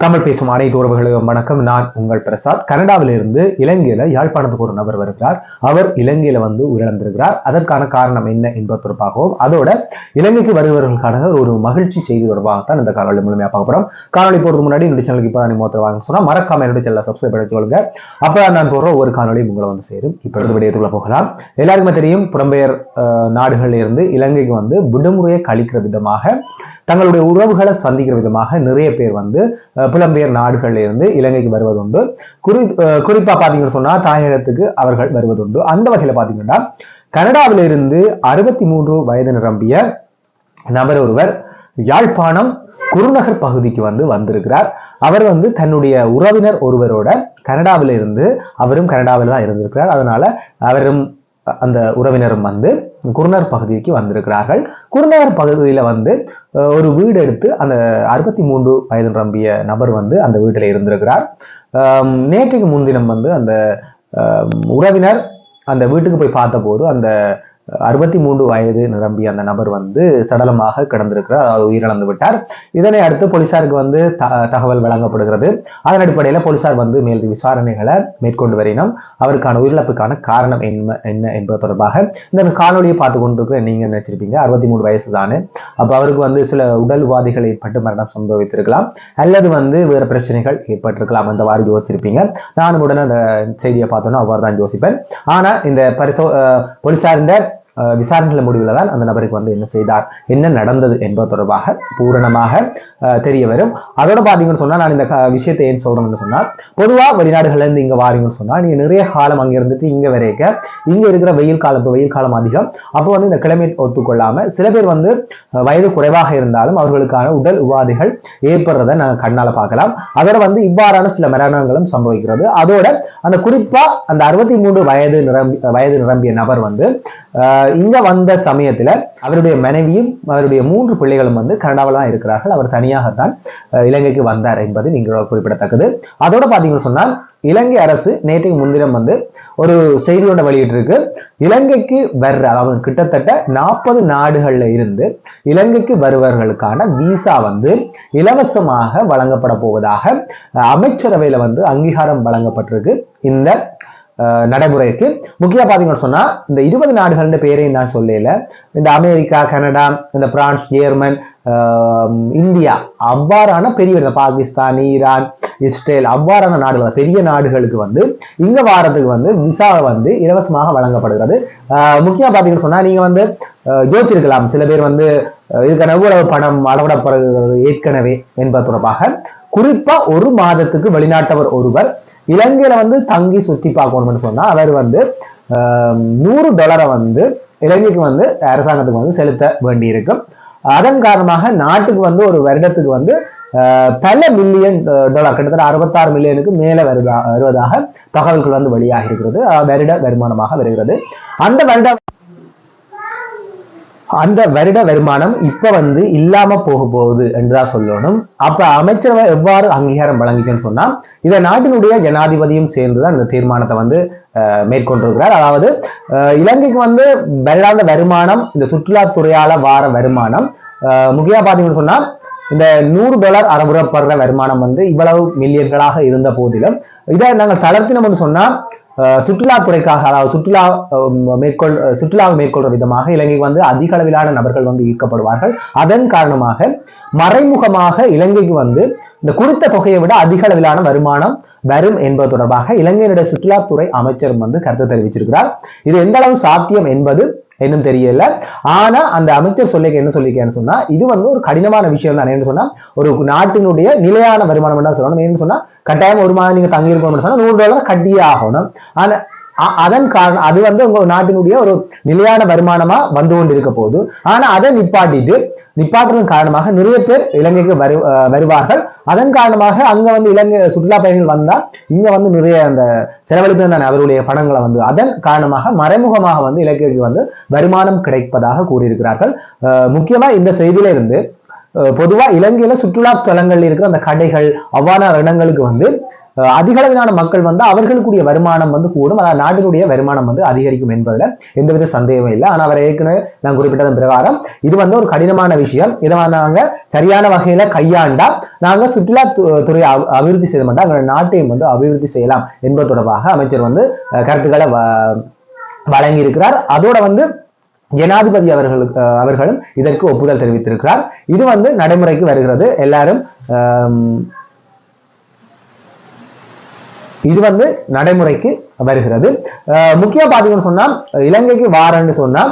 தமிழ் பேசும் அனைத்து உறவுகளுக்கும் வணக்கம். நான் உங்கள் பிரசாத். கனடாவிலிருந்து இலங்கையில யாழ்ப்பாணத்துக்கு ஒரு நபர் வருகிறார். அவர் இலங்கையில வந்து உயிரிழந்திருக்கிறார். அதற்கான காரணம் என்ன என்பது தொடர்பாகவும் அதோட இலங்கைக்கு வருபவர்களுக்கான ஒரு மகிழ்ச்சி செய்தி தொடர்பாகத்தான் இந்த காணொலி மூலமையா பார்க்க போறோம். காணொலி போறது முன்னாடி என்னுடைய சேனலுக்கு இப்போ தான் மோத்திர வாங்க சொன்னா மறக்காம என்னுடைய சேனலை சப்ஸ்கிரைப் பண்ணி சொல்லுங்க அப்போ நான் போற ஒவ்வொரு காணொலியும் உங்களை வந்து சேரும். இப்போ அடுத்த விடயத்துக்குள்ள போகலாம். எல்லாருக்குமே தெரியும் புலம்பெயர் அஹ், நாடுகள்ல இருந்து இலங்கைக்கு வந்து விடுமுறையை கழிக்கிற விதமாக தங்களுடைய உறவுகளை சந்திக்கிற விதமாக நிறைய பேர் வந்து புலம்பெயர் நாடுகளிலிருந்து இலங்கைக்கு வருவதுண்டு. குறி குறிப்பாக பார்த்தீங்கன்னு சொன்னால் சொன்னா தாயகத்துக்கு அவர்கள் வருவதுண்டு. அந்த வகையில பார்த்தீங்கன்னா கனடாவிலிருந்து அறுபத்தி மூன்று வயது நிரம்பிய நபர் ஒருவர் யாழ்ப்பாணம் குருநகர் பகுதிக்கு வந்து வந்திருக்கிறார். அவர் வந்து தன்னுடைய உறவினர் ஒருவரோட கனடாவில இருந்து அவரும் கனடாவில் தான் இருந்திருக்கிறார். அதனால அவரும் அந்த உறவினரும் வந்து குருநர் பகுதிக்கு வந்திருக்கிறார்கள். குருநகர் பகுதியில் வந்து ஒரு வீடு எடுத்து அந்த அறுபத்தி மூன்று வயது நிரம்பிய நபர் வந்து அந்த வீட்டில் இருந்திருக்கிறார். ஆம், நேற்றுக்கு முன்தினம் வந்து அந்த உறவினர் அந்த வீட்டுக்கு போய் பார்த்தபோது அந்த அறுபத்தி மூன்று வயது நிரம்பிய அந்த நபர் வந்து சடலமாக கிடந்திருக்கிறார் அதாவது உயிரிழந்து விட்டார். இதனை அடுத்து போலீசாருக்கு வந்து த- தகவல் வழங்கப்படுகிறது. அதன் அடிப்படையில் போலீசார் வந்து மேல் விசாரணைகளை மேற்கொண்டு வரினும் அவருக்கான உயிரிழப்புக்கான காரணம் என்ன என்ன என்பது தொடர்பாக இந்த காணொலியை பார்த்து கொண்டிருக்கிற நீங்க நினைச்சிருப்பீங்க? அறுபத்தி மூணு வயசு தானே அப்போ அவருக்கு வந்து சில உடல் உபாதைகள் ஏற்பட்டு மரணம் சம்பவித்திருக்கலாம். அல்லது வந்து வேறு பிரச்சனைகள் ஏற்பட்டிருக்கலாம் அந்த வாரி யோசிச்சிருப்பீங்க. நானும் உடனே அந்த செய்தியை பார்த்தோன்னா அவ்வாறு தான் யோசிப்பேன். ஆனா இந்த பரிசோ அஹ், போலீசாரின் விசாரணைகள் முடிவில் தான் அந்த நபருக்கு வந்து என்ன செய்தார் என்ன நடந்தது என்பது தொடர்பாக பூரணமாக அஹ், தெரிய வரும். அதோட பார்த்தீங்கன்னு சொன்னா நான் இந்த விஷயத்தை ஏன் சொல்கிறேன்னு சொன்னா பொதுவா வெளிநாடுகள்ல இருந்து இங்க வாரீங்கன்னு சொன்னா நீங்கள் நிறைய காலம் அங்க இருந்துட்டு இங்க வரைக்க இங்க இருக்கிற வெயில் காலம் இப்போ வெயில் காலம் அதிகம் அப்போ வந்து இந்த கிழமை ஒத்துக்கொள்ளாம சில பேர் வந்து வயது குறைவாக இருந்தாலும் அவர்களுக்கான உடல் உபாதைகள் ஏற்படுறதை நாங்கள் கண்ணால பார்க்கலாம் அதோட வந்து இவ்வாறான சில மரணங்களும் சம்பவிக்கிறது. அதோட அந்த குறிப்பா அந்த அறுபத்தி மூன்று வயது நிரம்பி வயது நிரம்பிய நபர் வந்து இங்க வந்த சமயத்துல அவருடைய மனைவியும் அவருடைய மூன்று பிள்ளைகளும் வந்து கனடாவில் தான் இருக்கிறார்கள். அவர் தனியாகத்தான் இலங்கைக்கு வந்தார் என்பது நீங்கள் குறிப்பிடத்தக்கது. அதோட பாத்தீங்கன்னு சொன்னா இலங்கை அரசு நேற்றைக்கு முன்தினம் வந்து ஒரு செய்தி ஒன்றை வெளியிட்டிருக்கு. இலங்கைக்கு வர்ற அதாவது கிட்டத்தட்ட நாற்பது நாடுகள்ல இருந்து இலங்கைக்கு வருவர்களுக்கான விசா வந்து இலவசமாக வழங்கப்பட போவதாக அஹ், அமைச்சரவையில வந்து அங்கீகாரம் வழங்கப்பட்டிருக்கு. இந்த அஹ், நடைமுறைக்கு. முக்கியமா பார்த்தீங்கன்னு சொன்னா இந்த இருபது நாடுகள்ன்ற பேரையும் நான் சொல்லல. இந்த அமெரிக்கா கனடா இந்த பிரான்ஸ் ஜெர்மன் இந்தியா அவ்வாறான பெரிய பாகிஸ்தான் ஈரான் இஸ்ரேல் அவ்வாறான நாடுகள் பெரிய நாடுகளுக்கு வந்து இங்க வாரத்துக்கு வந்து விசா வந்து இலவசமாக வழங்கப்படுகிறது. ஆஹ், பார்த்தீங்கன்னு பாத்தீங்கன்னு சொன்னா நீங்க வந்து யோசிச்சிருக்கலாம். சில பேர் வந்து இதுக்கான எவ்வளவு பணம் அளவிடப்படுகிறது ஏற்கனவே என்பது தொடர்பாக. குறிப்பா ஒரு மாதத்துக்கு வெளிநாட்டவர் ஒருவர் இலங்கையில வந்து தங்கி சுத்தி பார்க்கணும்னு சொன்னா அவர் வந்து நூறு டாலரை வந்து இலங்கைக்கு வந்து அரசாங்கத்துக்கு வந்து செலுத்த வேண்டியிருக்கும். அதன் காரணமாக நாட்டுக்கு வந்து ஒரு வருடத்துக்கு வந்து ஆஹ், பல மில்லியன் டாலர் கிட்டத்தட்ட அறுபத்தாறு மில்லியனுக்கு மேல வருதா வருவதாக தகவல்கள் வந்து வெளியாகிருக்கிறது வருட வருமானமாக வருகிறது. அந்த வருட அந்த வருட வருமானம் இப்ப வந்து இல்லாம போக போகுது என்றுதான் சொல்லணும். அப்ப அமைச்சரவை எவ்வாறு அங்கீகாரம் வழங்குச்சுன்னு சொன்னா இதை நாட்டினுடைய ஜனாதிபதியும் சேர்ந்துதான் இந்த தீர்மானத்தை வந்து அஹ், மேற்கொண்டிருக்கிறார். அதாவது இலங்கைக்கு வந்து வருடாந்த வருமானம் இந்த சுற்றுலாத்துறையால வார வருமானம் அஹ், முக்கியமா பாத்தீங்கன்னு சொன்னா இந்த நூறு டாலர் அறவுறப்படுற வருமானம் வந்து இவ்வளவு மில்லியன்களாக இருந்த போதிலும் இதை நாங்கள் தளர்த்தினோம்னு சொன்னா சுற்றுலாத்துறைக்காக அதாவது சுற்றுலா மேற்கொள் சுற்றுலாவை மேற்கொள்ற விதமாக இலங்கைக்கு வந்து அதிக அளவிலான நபர்கள் வந்து ஈர்க்கப்படுவார்கள். அதன் காரணமாக மறைமுகமாக இலங்கைக்கு வந்து இந்த குறித்த தொகையை விட அதிக அளவிலான வருமானம் வரும் என்பது தொடர்பாக இலங்கையினுடைய சுற்றுலாத்துறை அமைச்சர் வந்து கருத்து தெரிவிச்சிருக்கிறார். இது எந்த அளவு சாத்தியம் என்பது இன்னும் தெரியல. ஆனா அந்த அமைச்சர் சொல்லிக்க என்ன சொல்லியிருக்கேன்னு சொன்னா இது வந்து ஒரு கடினமான விஷயம் தான் என்ன சொன்னா ஒரு நாட்டினுடைய நிலையான வருமானம் என்ன சொல்லணும். என்ன சொன்னா கட்டாயம் ஒரு மாதம் நீங்க தங்கியிருக்கணும்னு சொன்னா நூறு டாலர் கட்டியே ஆகணும். ஆனா அதன் காரணம் அது வந்து உங்க நாட்டினுடைய ஒரு நிலையான வருமானமா வந்து கொண்டிருக்க போகுது. ஆனா அதை நிப்பாட்டிட்டு நிப்பாட்டுறதன் காரணமாக நிறைய பேர் இலங்கைக்கு வரு வருவார்கள். அதன் காரணமாக அங்க வந்து இலங்கை சுற்றுலா பயணிகள் வந்தா இங்க வந்து நிறைய அந்த செலவழிப்பு தானே அவருடைய பணங்களை வந்து. அதன் காரணமாக மறைமுகமாக வந்து இலங்கைக்கு வந்து வருமானம் கிடைப்பதாக கூறியிருக்கிறார்கள். அஹ் முக்கியமா இந்த செய்தியில பொதுவாக இலங்கையில் பொதுவா இலங்கையில சுற்றுலா தலங்கள் இருக்கிற அந்த கடைகள் அவ்வாறான இடங்களுக்கு வந்து அதிகளவிலான மக்கள் வந்து அவர்களுக்குடைய வருமானம் வந்து கூடும். அதாவது நாட்டினுடைய வருமானம் வந்து அதிகரிக்கும் என்பதுல எந்தவித சந்தேகமும் இல்லை. ஆனால் அவர் ஏற்கனவே நான் குறிப்பிட்டதன் பிரகாரம் இது வந்து ஒரு கடினமான விஷயம். இதை நாங்க சரியான வகையில கையாண்டா நாங்க சுற்றுலா து- துறை அபிவிருத்தி செய்ய மாட்டோம். எங்களோட நாட்டையும் வந்து அபிவிருத்தி செய்யலாம் என்பது தொடர்பாக அமைச்சர் வந்து கருத்துக்களை வ- வழங்கியிருக்கிறார். அதோட வந்து ஜனாதிபதி அவர்களுக்கு அவர்களும் இதற்கு ஒப்புதல் தெரிவித்திருக்கிறார். இது வந்து நடைமுறைக்கு வருகிறது. எல்லாரும் இது வந்து நடைமுறைக்கு வருகிறது. அஹ், முக்கிய பார்த்தீங்கன்னு சொன்னா இலங்கைக்கு வாரன்னு சொன்னா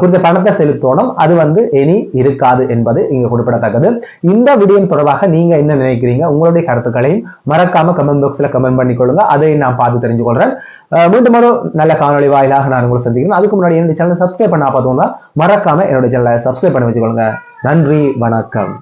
குறித்த பணத்தை செலுத்தணும். அது வந்து இனி இருக்காது என்பது இங்க குறிப்பிடத்தக்கது. இந்த விடயம் தொடர்பாக நீங்க என்ன நினைக்கிறீங்க? உங்களுடைய கருத்துக்களையும் மறக்காம கமெண்ட் பாக்ஸ்ல கமெண்ட் பண்ணிக்கொள்ளுங்க. அதை நான் பார்த்து தெரிஞ்சு கொள்றேன் மீண்டும் ஒரு நல்ல காணொளி வாயிலாக நான் உங்களை சந்திக்கிறேன். அதுக்கு முன்னாடி என்னுடைய சேனலை சப்ஸ்கிரைப் பண்ணா பார்த்தோம்னா மறக்காம என்னுடைய சேனலை சப்ஸ்கிரைப் பண்ணி வச்சுக்கொள்ளுங்க. நன்றி வணக்கம்.